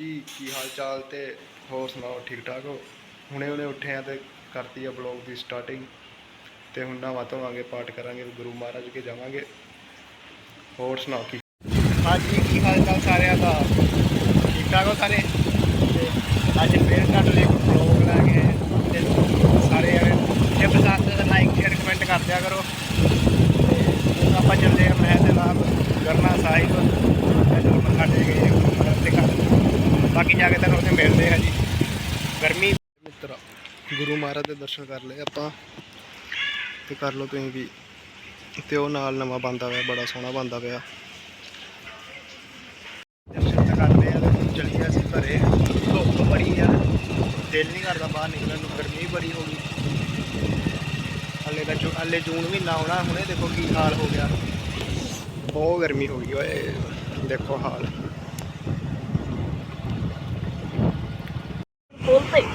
ਜੀ, ਕੀ ਹਾਲ ਚਾਲ ਤੇ ਹੋਰ ਸੁਣਾਓ ਠੀਕ ਠਾਕ ਹੋ? ਹੁਣੇ ਹੁਣੇ ਉੱਠੇ ਆ ਤੇ ਕਰਤੀ ਆ ਬਲੌਗ ਦੀ ਸਟਾਰਟਿੰਗ ਤੇ ਹੁਣ ਨਹਾਵਾਂ ਧੋਵਾਂਗੇ ਪਾਠ ਕਰਾਂਗੇ, ਗੁਰੂ ਮਹਾਰਾਜ ਕੇ ਜਾਵਾਂਗੇ। ਹੋਰ ਸੁਣਾਓ ਕੀ? ਹਾਂਜੀ, ਕੀ ਹਾਲ ਚਾਲ ਸਾਰਿਆਂ ਦਾ? ਠੀਕ ਠਾਕ ਹੋ ਸਾਰੇ? ਤੇ ਅੱਜ ਫੇਰ ਤੁਹਾਡੇ ਲਈ ਬਲੌਗ ਲੈ ਕੇ ਆਏ ਹਾਂ। ਤੇ ਸਾਰੇ ਜੇ ਪਸੰਦ ਤਾਂ ਲਾਈਕ ਸ਼ੇਅਰ ਕਮੈਂਟ ਕਰ ਦਿਆ ਕਰੋ। ਤੇ ਹੁਣ ਆਪਾਂ ਚੱਲਦੇ ਆ ਮੈਂ ਤੇ ਨਾਲ ਕਰਨਾ ਸਾਹਿਬ। ਜਦੋਂ ਮੱਥਾ ਟੇਕ ਗਏ ਗੁਰੂ ਮਹਾਰਾਜ ਦੇ ਘਰ ਬਾਕੀ ਜਾ ਕੇ ਤੁਹਾਨੂੰ ਉੱਥੇ ਮਿਲਦੇ ਆ ਜੀ। ਗਰਮੀ ਮਿੱਤਰਾ ਗੁਰੂ ਮਹਾਰਾਜ ਦੇ ਦਰਸ਼ਨ ਕਰ ਲਏ ਆਪਾਂ। ਤੇ ਕਰ ਲਓ ਤੁਸੀਂ ਵੀ। ਤੇ ਉਹ ਨਾਲ ਨਵਾਂ ਬੰਦਾ ਹੋਇਆ ਬੜਾ ਸੋਹਣਾ ਬੰਦਾ ਪਿਆ। ਦਰਸ਼ਨ ਕਰਦੇ ਆ ਚੱਲੀਏ ਅਸੀਂ ਘਰੇ। ਧੁੱਪ ਬੜੀ ਆ। ਦਿਲ ਨਹੀਂ ਕਰਦਾ ਬਾਹਰ ਨਿਕਲਣ ਨੂੰ ਗਰਮੀ ਬੜੀ ਹੋ ਗਈ। ਹਲੇ ਤਾਂ ਜੂ ਹਲੇ ਜੂਨ ਮਹੀਨਾ ਆਉਣਾ ਹੁਣੇ ਦੇਖੋ ਕੀ ਹਾਲ ਹੋ ਗਿਆ। ਬਹੁਤ ਗਰਮੀ ਹੋ ਗਈ ਓਏ ਦੇਖੋ ਹਾਲ।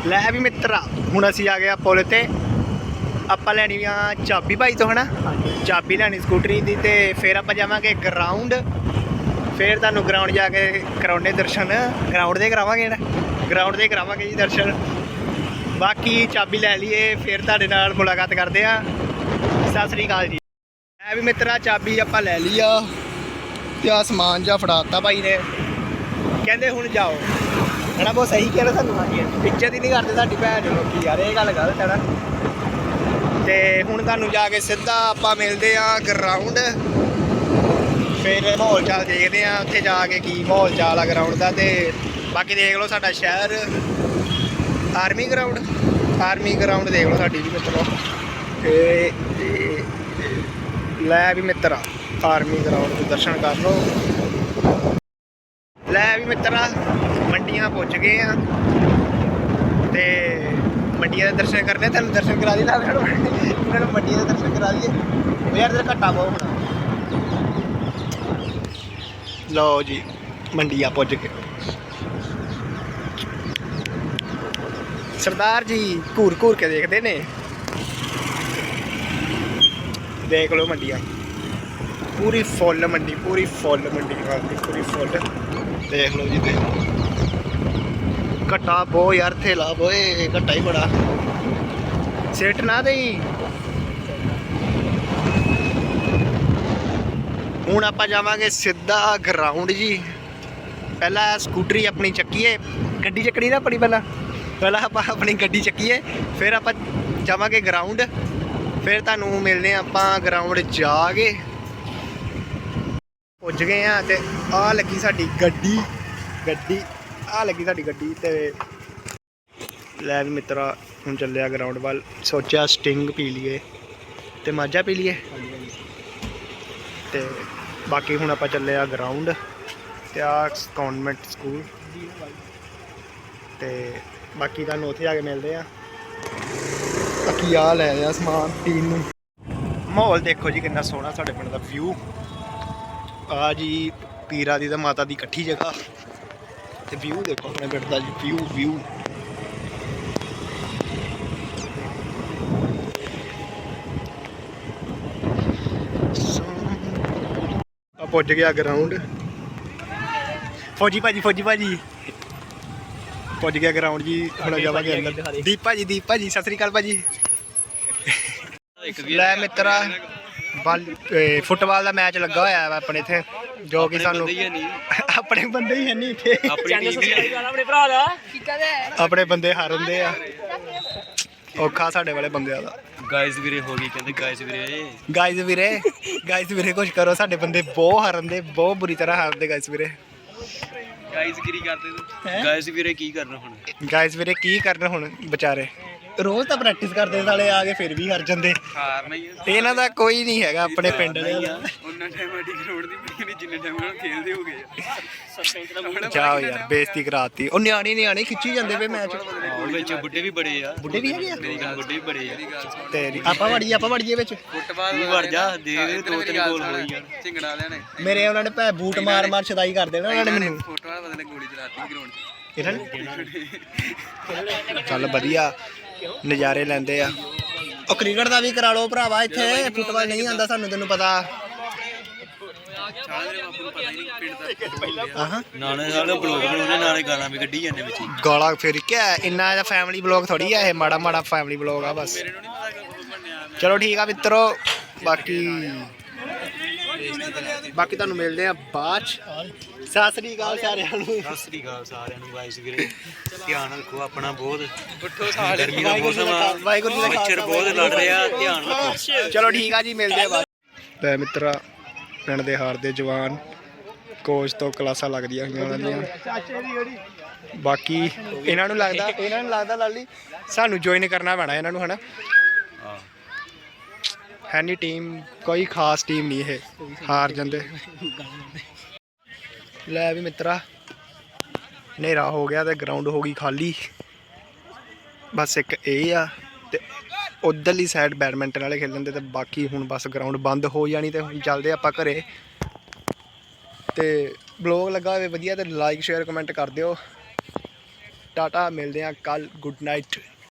ਲੈ ਵੀ ਮਿੱਤਰਾ ਹੁਣ ਅਸੀਂ ਆ ਗਏ ਆ ਪੁਲ ਤੇ। ਆਪਾਂ ਲੈਣੀ ਆ ਚਾਬੀ ਭਾਈ ਤੋਂ ਹਨਾ? ਚਾਬੀ ਲੈਣੀ ਸਕੂਟਰੀ ਦੀ ਤੇ ਫਿਰ ਆਪਾਂ ਜਾਵਾਂਗੇ ਗਰਾਊਂਡ ਫਿਰ ਤੁਹਾਨੂੰ ਗਰਾਊਂਡ ਜਾ ਕੇ ਕਰਾਉਣੇ ਦਰਸ਼ਨ। ਗਰਾਊਂਡ ਦੇ ਕਰਾਵਾਂਗੇ ਨਾ ਗਰਾਊਂਡ ਦੇ ਕਰਾਵਾਂਗੇ ਜੀ ਦਰਸ਼ਨ। ਬਾਕੀ ਚਾਬੀ ਲੈ ਲਈਏ ਫਿਰ ਤੁਹਾਡੇ ਨਾਲ ਮੁਲਾਕਾਤ ਕਰਦੇ ਆ। ਸਤਿ ਸ੍ਰੀ ਅਕਾਲ ਜੀ। ਐ ਵੀ ਮਿੱਤਰਾ ਚਾਬੀ ਆਪਾਂ ਲੈ ਲਈ ਆ। ਤੇ ਆ ਸਮਾਨ ਜਾਂ ਫੜਾਤਾ ਭਾਈ ਨੇ। ਕਹਿੰਦੇ ਹੁਣ ਜਾਓ। ਹਣਾ ਬਹੁਤ ਸਹੀ ਕਿਹਾ ਤੁਹਾਨੂੰ ਹਾਂਜੀ ਇੱਜ਼ਤ ਹੀ ਨਹੀਂ ਕਰਦੇ ਸਾਡੀ ਭੈਣ ਨੂੰ ਲੋਕੀ, ਯਾਰ ਇਹ ਗੱਲ ਗਲਤ ਹੈ ਨਾ। ਤੇ ਹੁਣ ਤੁਹਾਨੂੰ ਜਾ ਕੇ ਸਿੱਧਾ ਆਪਾਂ ਮਿਲਦੇ ਆ ਗਰਾਊਂਡ ਫਿਰ ਮਾਹੌਲ ਚਾਲ ਦੇਖਦੇ ਆ ਉੱਥੇ ਜਾ ਕੇ ਕੀ ਮਾਹੌਲ ਚਾਲ ਆ ਗਰਾਊਂਡ ਦਾ ਤੇ ਬਾਕੀ ਦੇਖ ਲਓ ਸਾਡਾ ਸ਼ਹਿਰ। ਆਰਮੀ ਗਰਾਊਂਡ ਆਰਮੀ ਗਰਾਊਂਡ ਦੇਖ ਲਓ ਸਾਡੀ ਵੀ ਮਿੱਤਰੋ। ਤੇ ਲੈ ਵੀ ਮਿੱਤਰਾ ਆਰਮੀ ਗਰਾਊਂਡ ਦੇ ਦਰਸ਼ਨ ਕਰ ਲਓ। ਲੈ ਵੀ ਮਿੱਤਰਾ ਮੰਡੀਆਂ ਪਹੁੰਚ ਗਏ ਆ। ਤੇ ਮੰਡੀਆਂ ਦੇ ਦਰਸ਼ਨ ਕਰਨੇ ਤੁਹਾਨੂੰ ਦਰਸ਼ਨ ਕਰਾ ਦੀ ਲਾ ਇਹਨਾਂ ਨੂੰ ਮੰਡੀਆਂ ਦੇ ਦਰਸ਼ਨ ਕਰਾ ਦਈਏ। ਉਹ ਯਾਰ ਤੇਰਾ ਘੱਟਾ ਬਹੁਤ ਹੋਣਾ। ਲਓ ਜੀ, ਮੰਡੀਆਂ ਪੁੱਜ ਗਏ। ਸਰਦਾਰ ਜੀ ਘੂਰ ਘੂਰ ਕੇ ਦੇਖਦੇ ਨੇ। ਦੇਖ ਲਓ ਮੰਡੀਆਂ। ਪੂਰੀ ਫੁੱਲ ਮੰਡੀ, ਪੂਰੀ ਫੁੱਲ ਮੰਡੀ ਪੂਰੀ ਫੁੱਲ। ਦੇਖ ਲਓ ਜੀ, ਦੇਖ ਲਓ। ਘਟਾ ਬੋ ਯਾਰ, ਥੇਲਾ ਬੋਏ ਘਟਾ ਹੀ ਬੜਾ। ਸਿੱਟ ਨਾ ਦੇਈ। ਹੁਣ ਆਪਾਂ ਜਾਵਾਂਗੇ ਸਿੱਧਾ ਗਰਾਊਂਡ ਜੀ। ਪਹਿਲਾਂ ਸਕੂਟਰੀ ਆਪਣੀ ਚੱਕੀਏ। ਗੱਡੀ ਚੱਕਣੀ ਨਾ ਆਪਣੀ ਪਹਿਲਾਂ। ਪਹਿਲਾਂ ਆਪਾਂ ਆਪਣੀ ਗੱਡੀ ਚੱਕੀਏ, ਫਿਰ ਆਪਾਂ ਜਾਵਾਂਗੇ ਗਰਾਊਂਡ ਫਿਰ ਤੁਹਾਨੂੰ ਮਿਲਦੇ ਹਾਂ ਆਪਾਂ ਗਰਾਊਂਡ ਜਾ ਕੇ। ਪੁੱਜ ਗਏ ਆ ਤੇ ਆ ਲੱਗੀ ਸਾਡੀ ਗੱਡੀ। ਗੱਡੀ ਆ ਲੱਗੀ ਸਾਡੀ ਗੱਡੀ ਤੇ ਲੈ ਵੀ ਮਿੱਤਰਾ, ਹੁਣ ਚੱਲਿਆ ਗਰਾਊਂਡ ਵੱਲ। ਸੋਚਿਆ ਸਟਿੰਗ ਪੀ ਲਈਏ ਤੇ ਮਾਝਾ ਪੀ ਲਈਏ। ਤੇ ਬਾਕੀ ਹੁਣ ਆਪਾਂ ਚੱਲੇ ਆ ਗਰਾਊਂਡ ਤੇ ਆ ਕਨਵੈਂਟ ਸਕੂਲ ਤੇ ਬਾਕੀ ਤੁਹਾਨੂੰ ਉੱਥੇ ਜਾ ਕੇ ਮਿਲਦੇ ਆ। ਬਾਕੀ ਆ ਲੈ ਆ ਸਮਾਨ ਪੀਣ ਨੂੰ। ਮਾਹੌਲ ਦੇਖੋ ਜੀ ਕਿੰਨਾ ਸੋਹਣਾ ਸਾਡੇ ਪਿੰਡ ਦਾ ਵਿਊ ਆ ਜੀ ਪੀਰਾ ਦੀ ਤੇ ਮਾਤਾ ਦੀ ਇਕੱਠੀ ਜਗ੍ਹਾ। ਤੇ ਵਿਊ ਦੇਖੋ ਆਪਣੇ ਪਿੰਡ ਦਾ ਜੀ ਵਿਊ ਵਿਊ ਆ ਪੁੱਜ ਗਿਆ ਗਰਾਊਂਡ ਫੌਜੀ ਭਾਜੀ ਫੌਜੀ ਭਾਜੀ ਪੁੱਜ ਗਿਆ ਗਰਾਊਂਡ ਜੀ ਹੁਣ ਜਾਵਾਂਗੇ ਅੰਦਰ ਦੀਪ ਭਾਜੀ ਦੀਪ ਭਾਜੀ ਸਤਿ ਸ੍ਰੀ ਅਕਾਲ ਭਾਜੀ ਲੈ ਮਿੱਤਰਾ ਫੁੱਟਬਾਲ ਦਾ ਮੈਚ ਲੱਗਾ ਹੋਇਆ ਵਾ ਆਪਣੇ ਇੱਥੇ ਜੋ ਕਿ ਸਾਨੂੰ ਆਪਣੇ ਬੰਦੇ ਹੀ ਹੈ ਨਹੀਂ ਇੱਥੇ। ਆਪਣੀ ਦੀ ਭਰਾ ਦਾ। ਆਪਣੇ ਬੰਦੇ ਹਾਰਦੇ ਆ। ਔਖਾ ਸਾਡੇ ਵਾਲੇ ਬੰਦਿਆਂ ਦਾ। ਗਾਇਸ ਵੀਰੇ ਹੋ ਗਈ ਕਹਿੰਦੇ ਗਾਇਸ ਵੀਰੇ। ਗਾਇਜ਼ ਵੀਰੇ ਗਾਇਜ਼ ਵੀਰੇ ਕੁਝ ਕਰੋ ਸਾਡੇ ਬੰਦੇ ਬਹੁਤ ਹਾਰਦੇ ਬਹੁਤ ਬੁਰੀ ਤਰ੍ਹਾਂ ਹਾਰਦੇ ਗਾਇਜ਼ ਵੀਰੇ। ਗਾਇਸ ਗਿਰੀ ਕਰਦੇ ਤੂੰ ਗਾਇਸ ਵੀਰੇ ਕੀ ਕਰਨਾ ਹੁਣ? ਗਾਇਜ਼ ਵੀਰੇ ਕੀ ਕਰਨ ਹੁਣ ਵਿਚਾਰੇ? ਰੋਜ਼ ਤਾਂ ਪ੍ਰੈਕਟਿਸ ਕਰਦੇ ਸਾਲੇ ਆ ਕੇ ਫਿਰ ਵੀ ਹਾਰ ਜਾਂਦੇ। ਹਾਰਨਾ ਹੀ ਤੇ ਇਹਨਾਂ ਦਾ ਕੋਈ ਨਹੀਂ ਹੈਗਾ ਆਪਣੇ ਪਿੰਡ ਦੇ। ਉਹਨਾਂ ਟਾਈਮ ਆਡੀ ਗਰਾਊਂਡ ਦੀ ਬਣੀ ਨਹੀਂ ਜਿੰਨੇ ਟਾਈਮ ਨਾਲ ਖੇਲਦੇ ਹੋ ਗਏ ਜਾਓ ਯਾਰ ਬੇਇੱਜ਼ਤੀ ਕਰਾਤੀ। ਉਹ ਨਿਆਣੇ ਨਿਆਣੇ ਖਿੱਚੀ ਜਾਂਦੇ ਵੇ ਮੈਚ। ਹੁਣ ਵਿੱਚ ਬੁੱਢੇ ਵੀ ਬੜੇ ਆ। ਬੁੱਢੇ ਵੀ ਹੈਗੇ ਆ? ਮੇਰੀ ਗੱਲ ਬੁੱਢੇ ਵੀ ਬੜੇ ਆ। ਤੇ ਆਪਾਂ ਵੜੀਏ ਆਪਾਂ ਵੜੀਏ ਵਿੱਚ। ਫੁੱਟਬਾਲ ਵੜ ਜਾ ਦੇ ਦੇ ਦੋ ਤਿੰਨ ਗੋਲ ਹੋਈ ਯਾਰ ਝਿੰਗੜਾ ਵਾਲਿਆਂ ਨੇ। ਮੇਰੇ ਉਹਨਾਂ ਨੇ ਭੈ ਬੂਟ ਮਾਰ ਮਾਰ ਛਦਾਈ ਕਰ ਦੇਣਾ ਉਹਨਾਂ ਨੇ ਮੈਨੂੰ। ਫੁੱਟਬਾਲ ਬਦਲੇ ਗੋਲੀ ਚਲਾਤੀ ਗਰਾਊਂਡ 'ਚ। ਇਹਨਾਂ ਨੇ ਚੱਲ ਵਧੀਆ। ਨਜ਼ਾਰੇ ਲੈਂਦੇ ਆ। ਉਹ ਕ੍ਰਿਕਟ ਦਾ ਵੀ ਕਰਾ ਲਓ ਭਰਾਵਾ ਇੱਥੇ ਫੁੱਟਬਾਲ ਨਹੀਂ ਆਂਦਾ ਸਾਨੂੰ ਤੈਨੂੰ ਪਤਾ। ਆਹਾਂ। ਨਾਲੇ ਸਾਡੇ ਬਲੌਗ ਬਣਾਉਂਦੇ ਨਾਲੇ ਗਾਲਾਂ ਵੀ ਕੱਢੀ ਜਾਂਦੇ ਵਿੱਚ ਹੀ। ਗਾਲਾਂ ਫਿਰ ਕਿਆ ਇੰਨਾ ਇਹਦਾ ਫੈਮਿਲੀ ਬਲੌਗ ਥੋੜੀ ਆ ਇਹ ਮਾੜਾ ਮਾੜਾ ਫੈਮਿਲੀ ਬਲੌਗ ਆ ਬਸ। ਚਲੋ ਠੀਕ ਆ ਮਿੱਤਰੋ ਬਾਕੀ ਬਾਕੀ ਤੁਹਾਨੂੰ ਮਿਲਦੇ ਆ ਬਾਅਦ ਚ। ਸਤਿ ਸ੍ਰੀ ਅਕਾਲ ਸਾਰਿਆਂ ਨੂੰ। ਸਤਿ ਸ੍ਰੀ ਅਕਾਲ ਸਾਰਿਆਂ ਨੂੰ ਗਾਇਸ ਵੀਰੇ। ਧਿਆਨ ਰੱਖੋ ਆਪਣਾ ਬਹੁਤ। ਉੱਠੋ ਸਾਰੇ। ਗਰਮੀ ਦਾ ਮੌਸਮ ਆ। ਵਾਹਿਗੁਰੂ ਜੀ ਦਾ ਮੱਛਰ ਬਹੁਤ ਲੜ ਰਿਹਾ ਧਿਆਨ ਰੱਖੋ। ਚਲੋ ਠੀਕ ਆ ਜੀ ਮਿਲਦੇ ਆ ਬਾਅਦ ਲੈ ਮਿੱਤਰਾ ਪਿੰਡ ਦੇ ਹਾਰ ਦੇ ਜਵਾਨ ਕੋਚ ਤੋਂ ਕਲਾਸਾਂ ਲੱਗਦੀਆਂ ਹੋਈਆਂ ਉਹਨਾਂ ਦੀਆਂ। ਬਾਕੀ ਇਹਨਾਂ ਨੂੰ ਲੱਗਦਾ ਇਹਨਾਂ ਨੂੰ ਲੱਗਦਾ ਲਾਲੀ ਸਾਨੂੰ ਜੁਆਇਨ ਕਰਨਾ ਪੈਣਾ ਇਹਨਾਂ ਨੂੰ ਹਨਾ? ਹੈ ਨਹੀਂ ਟੀਮ, ਕੋਈ ਖਾਸ ਟੀਮ ਨਹੀਂ ਇਹ, ਹਾਰ ਜਾਂਦੇ। ਲੈ ਵੀ ਮਿੱਤਰਾ, ਹਨੇਰਾ ਹੋ ਗਿਆ ਤੇ ਗਰਾਊਂਡ ਹੋ ਗਈ ਖਾਲੀ। ਬਸ ਇੱਕ ਇਹ ਆ ਤੇ ਉਧਰਲੀ ਸਾਈਡ ਬੈਡਮਿੰਟਨ ਵਾਲੇ ਖੇਲਣ ਦੇ ਤੇ ਬਾਕੀ ਹੁਣ ਬਸ ਗਰਾਊਂਡ ਬੰਦ ਹੋ ਜਾਣੀ ਤੇ ਹੁਣ ਚੱਲਦੇ ਆਪਾਂ ਘਰੇ। ਤੇ ਬਲੌਗ ਲੱਗਾ ਹੋਵੇ ਵਧੀਆ ਤੇ ਲਾਈਕ ਸ਼ੇਅਰ ਕਮੈਂਟ ਕਰ ਦਿਓ। ਟਾਟਾ, ਮਿਲਦੇ ਆ ਕੱਲ ਗੁੱਡ ਨਾਈਟ